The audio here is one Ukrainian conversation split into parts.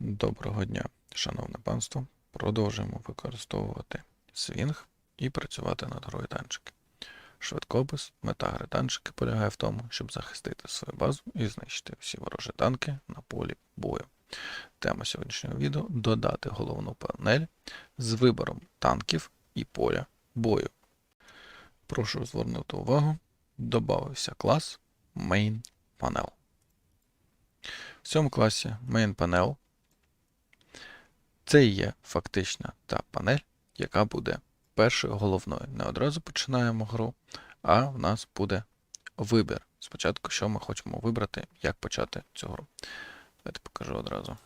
Доброго дня, шановне панство. Продовжуємо використовувати свінг і працювати над грою танчики. Швидкопис, мета гри танчики полягає в тому, щоб захистити свою базу і знищити всі ворожі танки на полі бою. Тема сьогоднішнього відео додати головну панель з вибором танків і поля бою. Прошу звернути увагу, додався клас Main Panel. В цьому класі Main Panel це і є фактична та панель, яка буде першою головною. Не одразу починаємо гру, а в нас буде вибір. Спочатку, що ми хочемо вибрати, як почати цю гру. Давайте покажу одразу.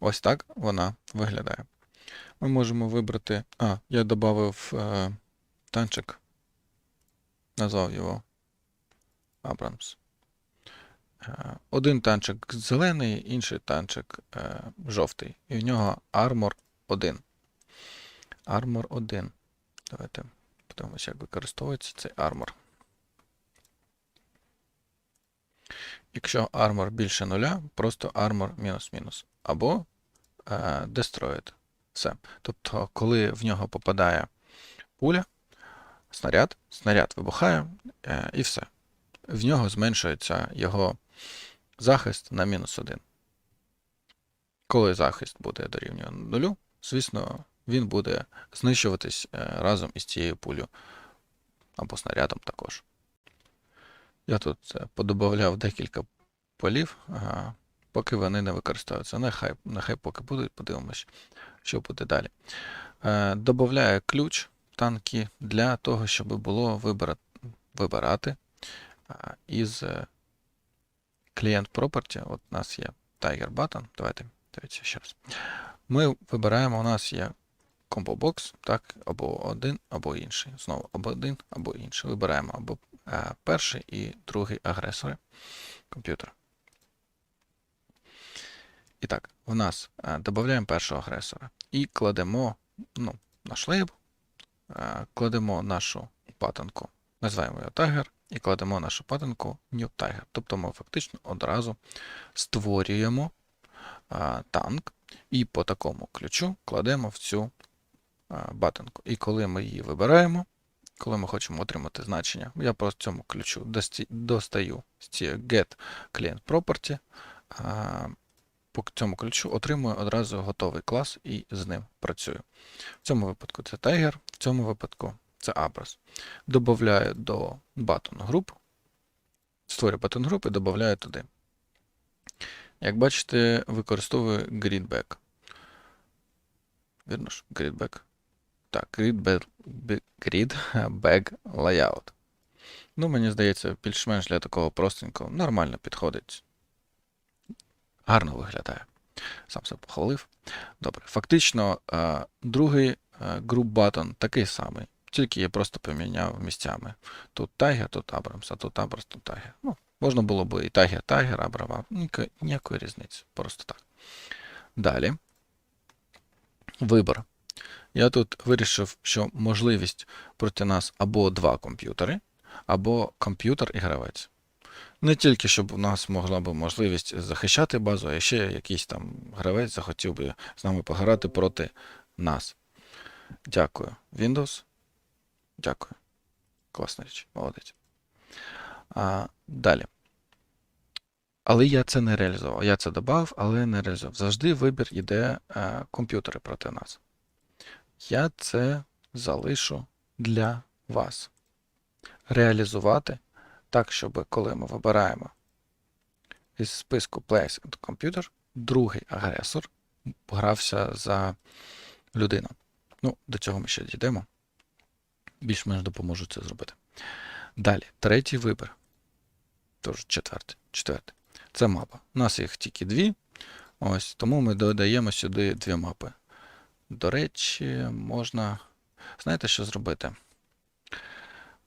Ось так вона виглядає. Ми можемо вибрати. А, я додав е, танчик, назвав його Абрамс. Е, Один танчик зелений, інший танчик е, жовтий. І в нього армор 1. Армор 1. Давайте подивимося, як використовується цей армор. Якщо армор більше нуля, просто армор мінус-мінус. Або е, destroyed. Все. Тобто, коли в нього попадає пуля, снаряд, снаряд вибухає е, і все. В нього зменшується його захист на мінус 1. Коли захист буде дорівнює нулю, звісно, він буде знищуватись е, разом із цією пулею або снарядом також. Я тут е, подобавляв декілька полів, ага, поки вони не використовуються. Нехай, нехай поки будуть, подивимось, що буде далі. Е, Добавляю ключ танки для того, щоб було вибира- вибирати із е, клієнт property. От у нас є Tiger Button. Давайте дивіться ще раз. Ми вибираємо, у нас є combo box, так, або один, або інший. Знову або один, або інший. Вибираємо або е, перший і другий агресори комп'ютера. І так, в нас е, додаємо першого агресора і кладемо ну, наш лейбл, е, кладемо нашу патинку, називаємо його Tiger, і кладемо нашу патинку New Tiger. Тобто ми фактично одразу створюємо а, танк і по такому ключу кладемо в цю а. І коли ми її вибираємо, коли ми хочемо отримати значення, я по цьому ключу достаю з цієї get client property, а, по цьому ключу отримую одразу готовий клас і з ним працюю. В цьому випадку це Tiger, в цьому випадку це Abras. Добавляю до button груп, створюю button груп і додаю туди. Як бачите, використовую gridback. Вірно ж, gridback. Так, gridback, gridback layout. Ну, мені здається, більш-менш для такого простенького нормально підходить. Гарно виглядає. Сам себе похвалив. Добре. Фактично, е, другий е, group button такий самий. Тільки я просто поміняв місцями. Тут Тайгер, тут Абрамс, а тут Абрамс, тут Тайгер. Ну, можна було б і Тайгер, Тайгер, Абрама. Ніякої, різниці. Просто так. Далі. Вибор. Я тут вирішив, що можливість проти нас або два комп'ютери, або комп'ютер і гравець. Не тільки, щоб у нас могла б можливість захищати базу, а ще якийсь там гравець захотів би з нами пограти проти нас. Дякую. Windows. Дякую. Класна річ, молодець. А, далі. Але я це не реалізував. Я це додав, але не реалізував. Завжди вибір йде е, комп'ютери проти нас. Я це залишу для вас. Реалізувати так, щоб коли ми вибираємо із списку Place and Computer, другий агресор грався за людину. Ну, до цього ми ще дійдемо більш-менш допоможу це зробити. Далі, третій вибір. Тож четвертий. четвертий. Це мапа. У нас їх тільки дві. Ось, тому ми додаємо сюди дві мапи. До речі, можна. Знаєте, що зробити?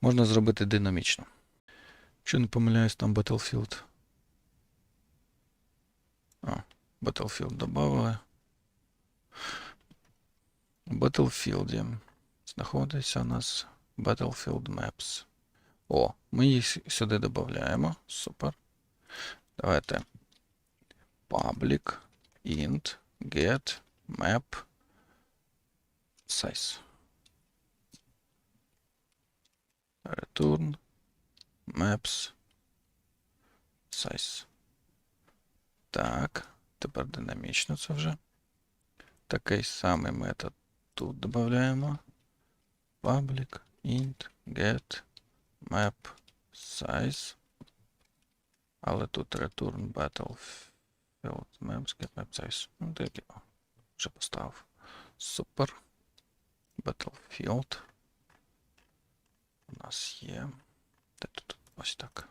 Можна зробити динамічно. Якщо не помиляюсь, там Battlefield. А, Battlefield додали. Battlefield знаходиться у нас Battlefield Maps. О, ми їх с- сюди додаємо. Супер. Давайте public int get map size. Return maps size. Так, тепер динамічно це вже. Такий самий метод тут додаємо. Public int get map size. Але тут return battlefield maps get map size. Ну, так я вже поставив. Супер. Battlefield. У нас є. Де тут? Ось так.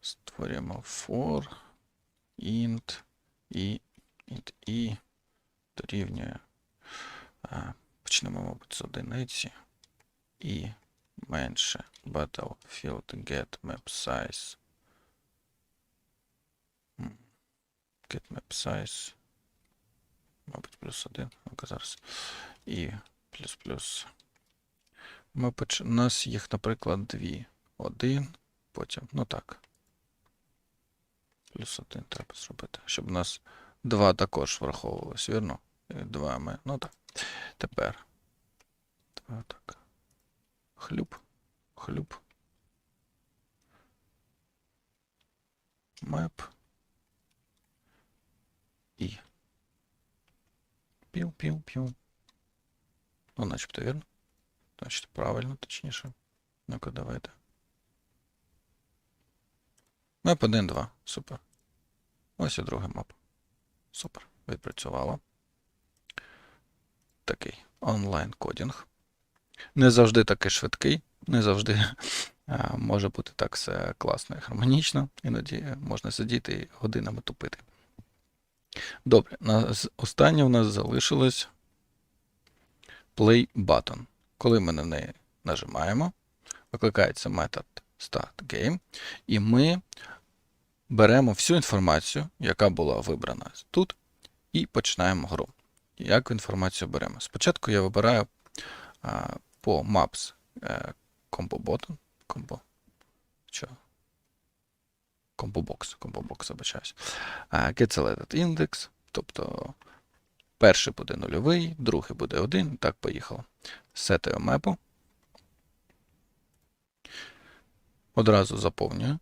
Створюємо for int і int і дорівнює. А, почнемо, мабуть, з одиниці. І менше battlefield get map size. Get map size. Мабуть, плюс один. Зараз. І плюс плюс. Ми поч... У нас їх, наприклад, дві. Один, потім. Ну так. Плюс один треба зробити. Щоб у нас два також враховувалось, вірно? Два ми. Ну так. Тепер. Так. Хлюп. Хлюп. Меп. І. Пів-пів-пів. Ну, начебто вірно. Значить, правильно, точніше. Ну-ка, давайте. Меп 1, 2. Супер. Ось і другий мап. Супер. Відпрацювало. Такий онлайн кодінг. Не завжди такий швидкий, не завжди може бути так все класно і гармонічно. Іноді можна сидіти і годинами тупити. Добре, останнє у нас залишилось play button. Коли ми на неї нажимаємо, викликається метод startGame, і ми беремо всю інформацію, яка була вибрана тут, і починаємо гру. Як інформацію беремо? Спочатку я вибираю а, по maps е, combo button, combo, що? Combo box, combo box, обичаюсь. Get index, тобто перший буде нульовий, другий буде один, так поїхало. Сетаю мепу. Одразу заповнюю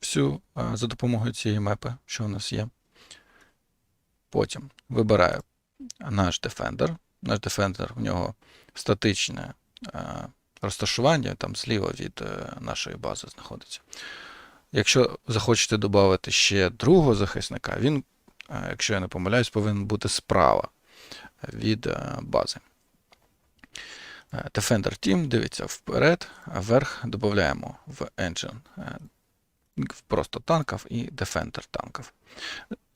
всю за допомогою цієї мепи, що у нас є. Потім вибираю наш Defender. Наш Defender в нього статичне е, розташування, там зліва від е, нашої бази знаходиться. Якщо захочете додати ще другого захисника, він, е, якщо я не помиляюсь, повинен бути справа від бази. Defender Team дивиться вперед, а вверх додаємо в Engine просто танків і Defender танків.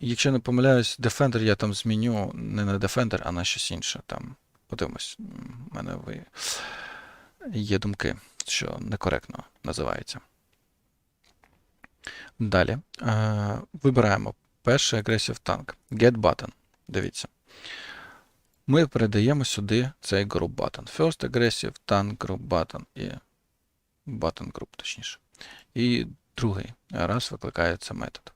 Якщо не помиляюсь, Defender я там зміню не на Defender, а на щось інше. Там подивимось, в мене ви... є думки, що некоректно називається. Далі е, вибираємо перший агресив танк. Get button. Дивіться. Ми передаємо сюди цей group button. First aggressive tank group button і button group, точніше. І другий раз викликається метод.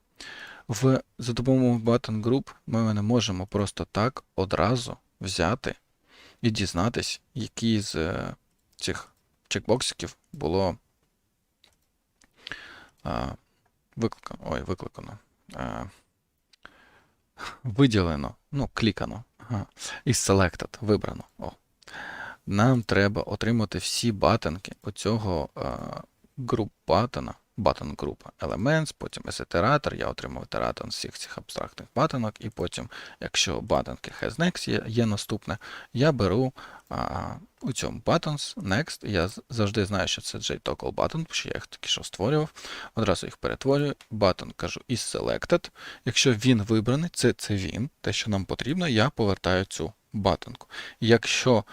В, за допомогою button group ми не можемо просто так одразу взяти і дізнатись, які з е, цих чекбоксиків було а, викликано, ой, викликано, а, виділено, ну, клікано, ага, і selected, вибрано. О. Нам треба отримати всі батонки оцього груп батона, button група Elements, потім есетератор, я отримав ітератор з всіх цих абстрактних батонок, і потім, якщо батонки has next є, є наступне, я беру а, у цьому buttons, next, я завжди знаю, що це JToggle button, що я їх тільки що створював, одразу їх перетворюю, button кажу is selected, якщо він вибраний, це, це він, те, що нам потрібно, я повертаю цю батонку. Якщо,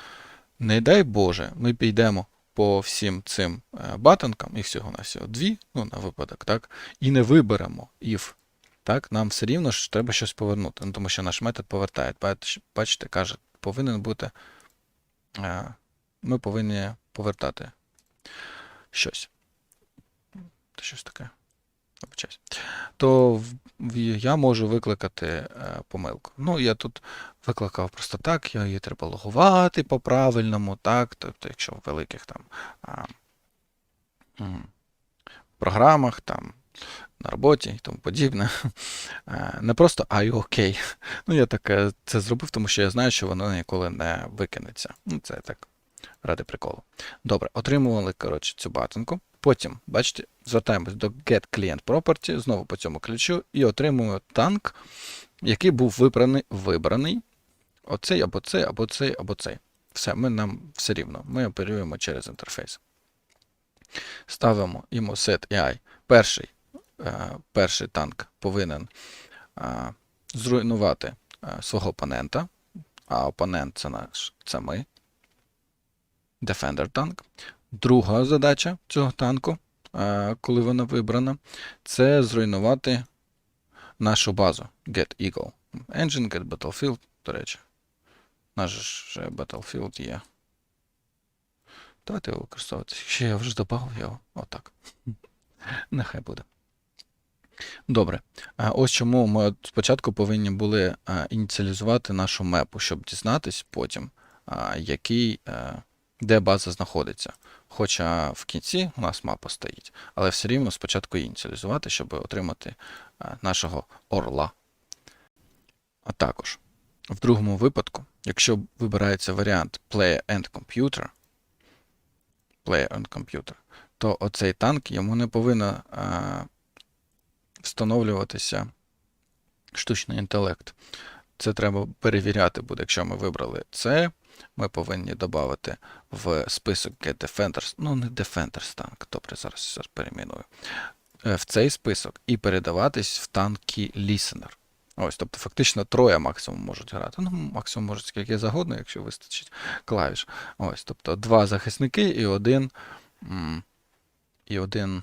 не дай Боже, ми підемо по всім цим е, батонкам, їх всього на всього дві, ну, на випадок, так, і не виберемо if, так, нам все рівно ж треба щось повернути, ну, тому що наш метод повертає. Бачите, каже, повинен бути, е, ми повинні повертати щось. Це щось таке. То я можу викликати е, помилку. Ну, я тут викликав просто так, її треба логувати по-правильному, так. Тобто, якщо в великих там а, програмах, там, на роботі і тому подібне. Е, Не просто ай окей. Ну, я так е, це зробив, тому що я знаю, що воно ніколи не викинеться. Ну, це так, ради приколу. Добре, отримували, коротше, цю базинку. Потім, бачите, звертаємось до Get Property, знову по цьому ключу, і отримуємо танк, який був вибраний, вибраний. Оцей або цей, або цей, або цей. Все, ми нам все рівно. Ми оперуємо через інтерфейс. Ставимо йому set AI. Перший, е, перший танк повинен е, зруйнувати е, свого опонента, а опонент це наш це ми. Defender танк. Друга задача цього танку, е, коли вона вибрана, це зруйнувати нашу базу Get Eagle. Engine, Get Battlefield, до речі. Наш же Battlefield є. Давайте його використовувати. Ще я вже додав його. Отак. Нехай буде. Добре. Ось чому ми спочатку повинні були ініціалізувати нашу мепу, щоб дізнатись потім, який, е, де база знаходиться. Хоча в кінці у нас мапа стоїть, але все рівно спочатку ініціалізувати, щоб отримати нашого орла. А також, в другому випадку, якщо вибирається варіант Player and Computer, Player and Computer, то оцей танк йому не повинно а, встановлюватися штучний інтелект. Це треба перевіряти буде, якщо ми вибрали це. Ми повинні додати в список Get Defenders, ну не Defenders танк, добре, зараз, перейменую. Е, В цей список і передаватись в танки Listener. Ось, тобто, фактично троє максимум можуть грати. Ну, максимум можуть скільки завгодно, якщо вистачить клавіш. Ось, тобто два захисники і один, і один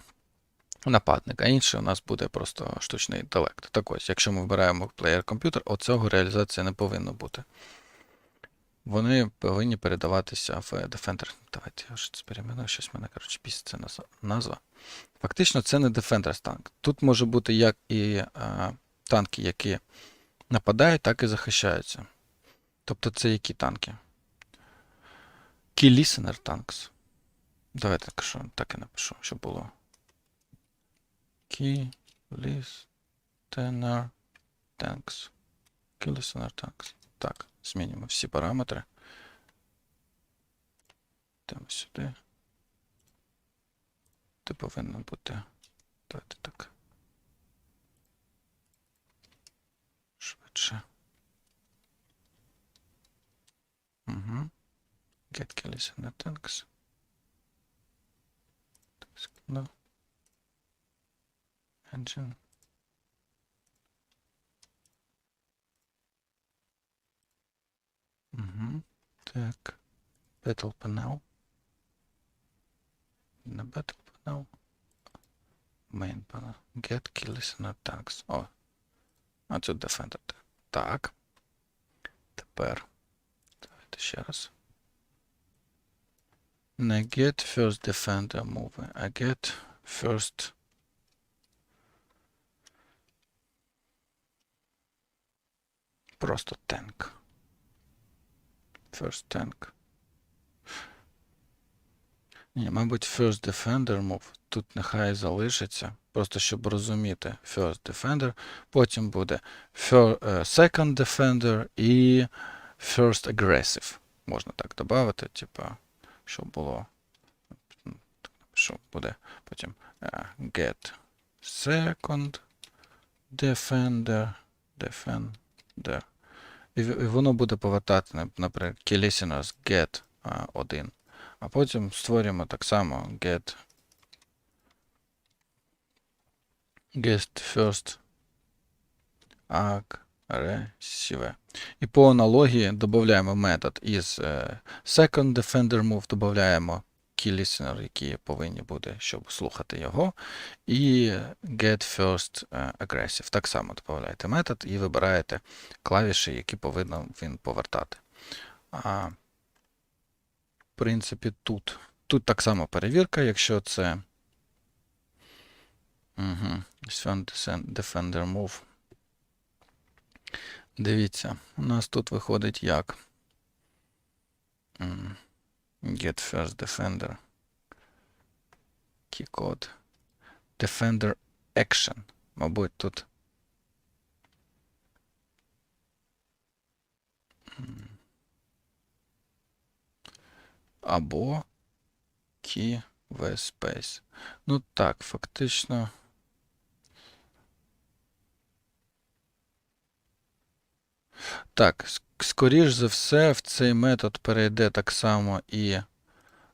нападник, а інший у нас буде просто штучний інтелект. Так ось, якщо ми вбираємо плеєр комп'ютер, оцього реалізації не повинно бути. Вони повинні передаватися в Defender. Давайте я це перейменую, щось в мене, коротше, після це назва. Фактично, це не Defender танк. Тут може бути як і е, танки, які нападають, так і захищаються. Тобто це які танки? Key Listener Tanks. Давайте так, що, так і напишу, щоб було. Key Listener Tanks. Key Listener Tanks. Так, змінюємо всі параметри. Йдемо сюди. Ти повинен бути. Давайте так. Швидше. Угу. Get key listener tanks. Так, секунду. Engine. Угу. Так. Battle panel. Не Battle panel. Main panel. Get key listener tanks. О. А тут Defender. Так. Тепер. Давайте ще раз. Не get first defender move, а get first просто tank. First tank. Ні, мабуть, first defender move тут нехай залишиться. Просто щоб розуміти first defender. Потім буде е, second defender і first aggressive. Можна так додати, типа, щоб було. Що буде потім е, get second defender, defender. І воно буде повертати, наприклад, key get 1. А потім створюємо так само get get first aggressive. І по аналогії додаємо метод із е, second defender move, додаємо key listener, які повинні бути, щоб слухати його. І get first е, aggressive. Так само додаєте метод і вибираєте клавіші, які повинен він повертати. А, в принципі, тут тут так само перевірка, якщо це. Угу. Defender move. Дивіться, у нас тут виходить як. М, Get first defender. Keycode. Defender action. Мабуть, тут. М. Або key v space. Ну так, фактично. Так, с- скоріш за все, в цей метод перейде так само і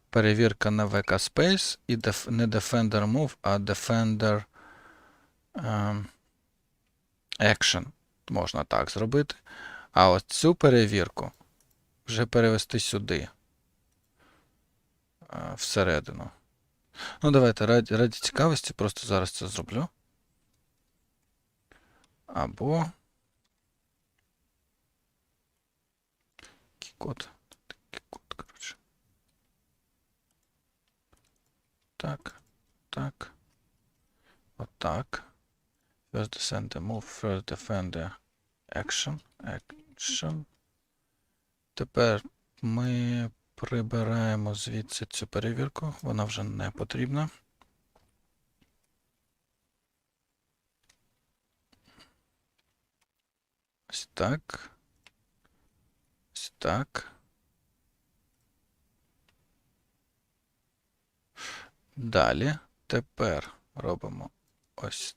перевірка на VK Space, і не Defender Move, а Defender ем, Action. Можна так зробити. А от цю перевірку вже перевести сюди. е, Всередину. Ну, давайте раді, раді цікавості, просто зараз це зроблю. Або. Код. Такий Код, коротше. Так. Так. Отак. First defender move, first defender action. Action. Тепер ми прибираємо звідси цю перевірку. Вона вже не потрібна. Ось так. Ось так. Далі. Тепер робимо ось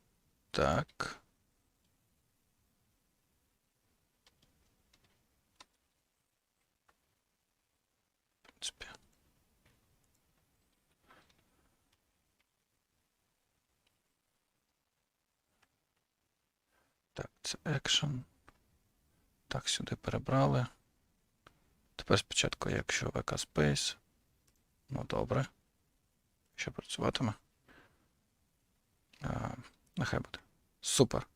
так. Так, це action. Так, сюди перебрали. Тепер спочатку, якщо VK Space. Ну, добре. Що працюватиме? А, нехай буде. Супер.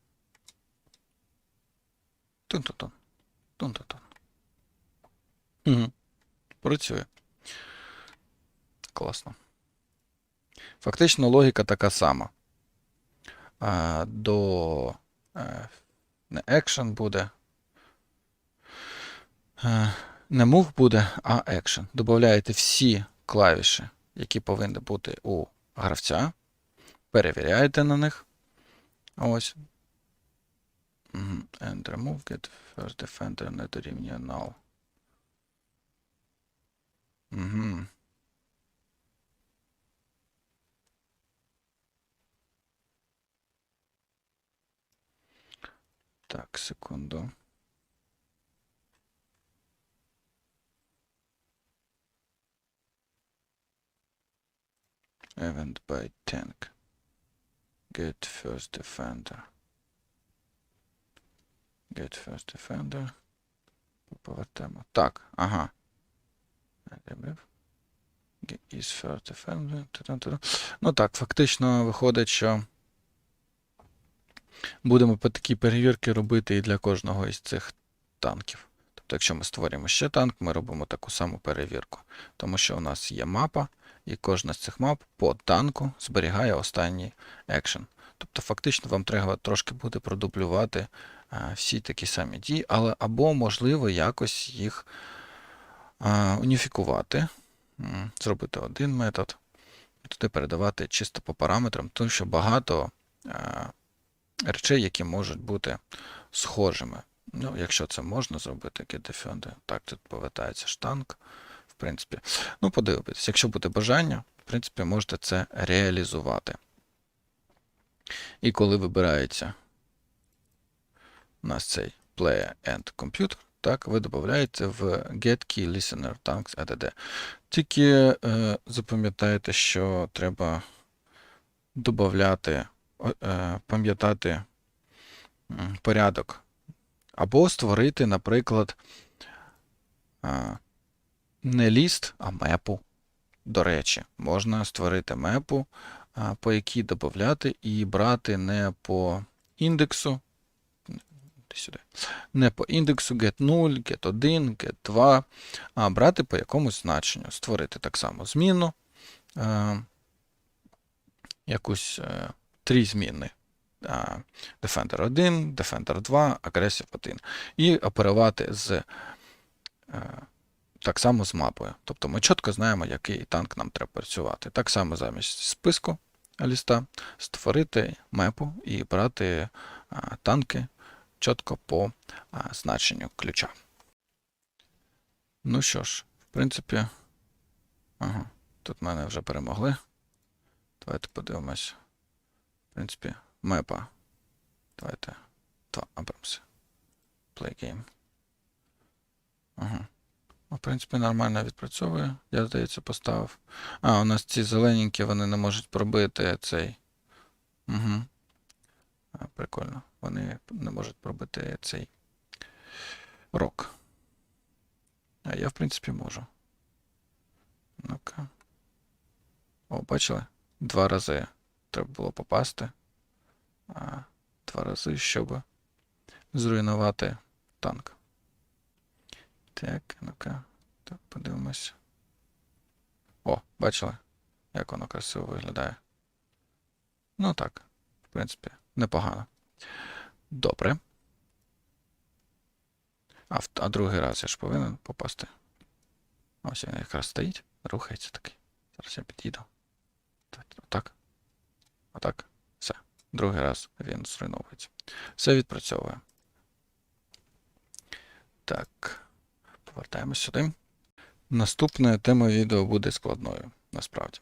Тун-тун-тун. Тун-тун-тун. Угу. Працює. Класно. Фактично логіка така сама. А, до е, не action буде. Е, не move буде, а action. Добавляєте всі клавіші, які повинні бути у гравця. Перевіряєте на них. Ось. And remove get first defender не дорівнює null. Угу. Так, секунду. Event by tank. Get first defender. Get first defender. Повертаємо. Так, ага. Is first defender. Ну так, фактично виходить, що будемо по такі перевірки робити і для кожного із цих танків. Тобто, якщо ми створюємо ще танк, ми робимо таку саму перевірку. Тому що у нас є мапа, і кожна з цих мап по танку зберігає останній екшен. Тобто, фактично, вам треба трошки буде продублювати а, всі такі самі дії, але або, можливо, якось їх а, уніфікувати, зробити один метод, і туди передавати чисто по параметрам, тому що багато а, речей, які можуть бути схожими. Ну, якщо це можна зробити, get так, тут повертається штанг, принципі. Ну, подивитись, якщо буде бажання, в принципі, можете це реалізувати. І коли вибирається у нас цей Player and Computer, так, ви додаєте в Get Key Listener Tanks ADD. Тільки е, запам'ятайте, що треба додати, е, пам'ятати порядок. Або створити, наприклад, е, не ліст, а мепу. До речі, можна створити мепу, по якій додати і брати не по індексу. Де сюди. Не по індексу get 0, get 1, get 2, а брати по якомусь значенню. Створити так само зміну, е, якусь е, три зміни. Е, Defender 1, Defender 2, Aggressive 1. І оперувати з е, так само з мапою. Тобто ми чітко знаємо, який танк нам треба працювати. Так само замість списку ліста створити мепу і брати танки чітко по значенню ключа. Ну що ж, в принципі, ага, тут мене вже перемогли. Давайте подивимось. В принципі, мепа. Давайте. Абрамс. Play game. Ага. Ну, В принципі, нормально відпрацьовує. Я, здається, поставив. А, у нас ці зелененькі, вони не можуть пробити цей. Угу. А, прикольно. Вони не можуть пробити цей рок. А я, в принципі, можу. Ну-ка. О, бачили? Два рази треба було попасти. А, два рази, щоб зруйнувати танк. Так, ну-ка. Так, подивимось. О, бачили, як воно красиво виглядає. Ну так, в принципі, непогано. Добре. А, а другий раз я ж повинен попасти. Ось він якраз стоїть, рухається такий. Зараз я під'їду. Отак. Отак. Все. Другий раз він зруйновується. Все відпрацьовує. Так. Повертаємось сюди. Наступна тема відео буде складною, насправді.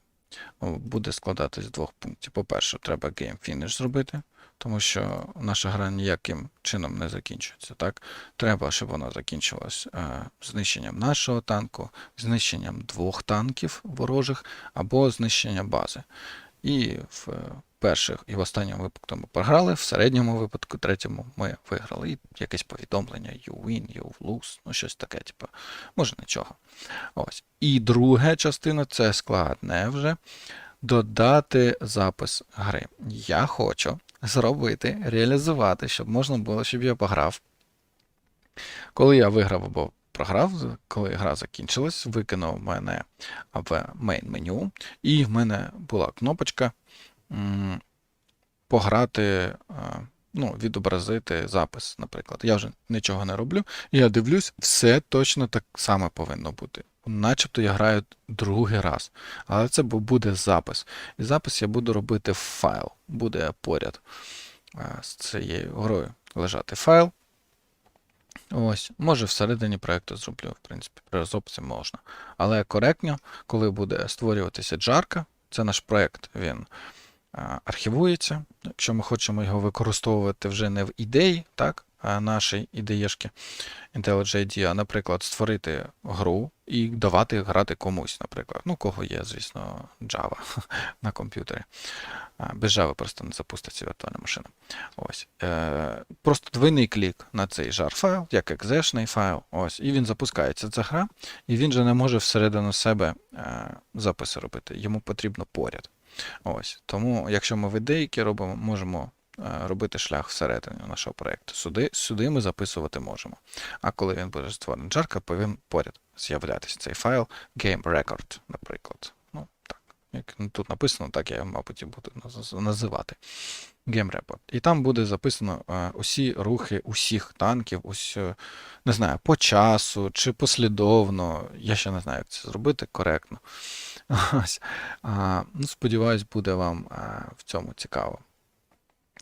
Буде складатись з двох пунктів. По-перше, треба Finish зробити, тому що наша гра ніяким чином не закінчується. Так? Треба, щоб вона закінчилась е, знищенням нашого танку, знищенням двох танків ворожих або знищенням бази. І в перших і в останньому випадку ми програли, в середньому випадку, третьому ми виграли. І якесь повідомлення you win, you lose, ну щось таке, типу, може нічого. Ось. І друга частина це складне вже додати запис гри. Я хочу зробити, реалізувати, щоб можна було, щоб я пограв. Коли я виграв або програв, коли гра закінчилась, викинув мене в мейн меню, і в мене була кнопочка пограти, е, ну, відобразити запис, наприклад. Я вже нічого не роблю, я дивлюсь, все точно так само повинно бути. Начебто я граю другий раз, але це буде запис. І запис я буду робити в файл. Буде поряд е, з цією грою лежати файл. Ось, може всередині проєкту зроблю, в принципі, при розробці можна. Але коректно, коли буде створюватися джарка, це наш проєкт, він архівується. Якщо ми хочемо його використовувати вже не в ідеї, так, нашій ідеєшки IntelliJ а, наприклад, створити гру і давати грати комусь, наприклад. Ну, кого є, звісно, Java на комп'ютері. Без Java просто не запуститься віртуальна машина. Ось. Е, просто двойний клік на цей jar файл, як екзешний файл. Ось, і він запускається. Ця гра, і він же не може всередину себе е, записи робити. Йому потрібно поряд. Ось. Тому, якщо ми в ідейки робимо, можемо е, робити шлях всередину нашого проєкту. Сюди, сюди ми записувати можемо. А коли він буде створений джарка, повинен поряд з'являтися цей файл Game Record, наприклад. Ну, так. Як тут написано, так я, мабуть, і буду називати. Game Report. І там буде записано е, усі рухи усіх танків, ось, е, не знаю, по часу чи послідовно. Я ще не знаю, як це зробити коректно. Ось. А, ну, сподіваюсь, буде вам е, в цьому цікаво.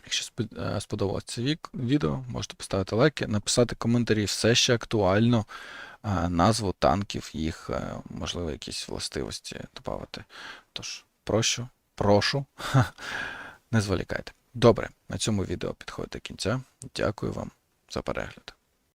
Якщо е, сподобалось це відео, можете поставити лайки, написати коментарі, все ще актуально, е, назву танків, їх, можливо, якісь властивості додати. Тож, прошу, прошу, не зволікайте. Добре, на цьому відео підходить до кінця. Дякую вам за перегляд.